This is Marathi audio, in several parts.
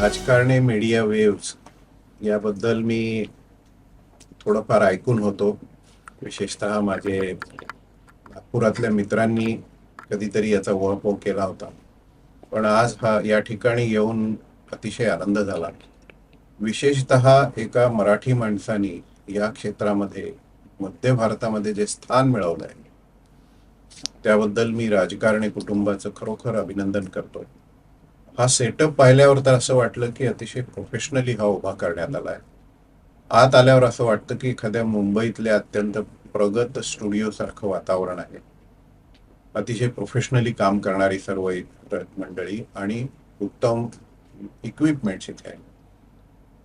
राजकारणी मीडिया वेव्स याबद्दल मी थोडंफार ऐकून होतो. विशेषतः माझे नागपुरातल्या मित्रांनी कधीतरी याचा उहापोह केला होता. पण आज हा या ठिकाणी येऊन अतिशय आनंद झाला. विशेषतः एका मराठी माणसाने या क्षेत्रामध्ये मध्य भारतामध्ये जे स्थान मिळवलं आहे त्याबद्दल मी राजकारणी कुटुंबाचं खरोखर अभिनंदन करतो हा सेटअप पाहिल्यावर तर असं वाटलं की अतिशय प्रोफेशनली हा उभा करण्यात आला आहे आत आल्यावर असं वाटतं की एखाद्या मुंबईतल्या अत्यंत प्रगत स्टुडिओ सारखं वातावरण आहे. अतिशय प्रोफेशनली काम करणारी सर्व मंडळी आणि उत्तम इक्विपमेंट्स इथे आहे.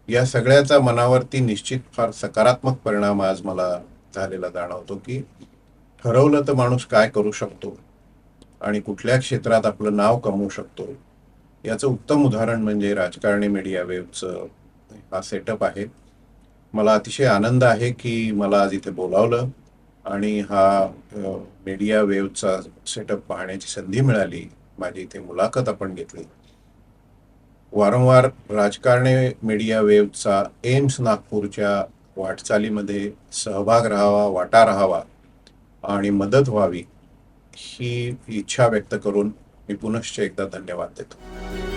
या सगळ्याचा मनावरती निश्चित फार सकारात्मक परिणाम आज मला झालेला जाणवतो की ठरवलं तर माणूस काय करू शकतो आणि कुठल्या क्षेत्रात आपलं नाव कमवू शकतो याचं उत्तम उदाहरण म्हणजे राजकारणी मीडिया वेबचं हा सेटअप आहे. मला अतिशय आनंद आहे की मला आज इथे बोलावलं आणि हा मीडिया वेवचा सेटअप पाहण्याची संधी मिळाली. माझी इथे मुलाखत आपण घेतली. वारंवार राजकारणी मीडिया वेवचा एम्स नागपूरच्या वाटचालीमध्ये सहभाग राहावा वाटा राहावा आणि मदत व्हावी ही इच्छा व्यक्त करून मी पुनश्च एकदा धन्यवाद देतो.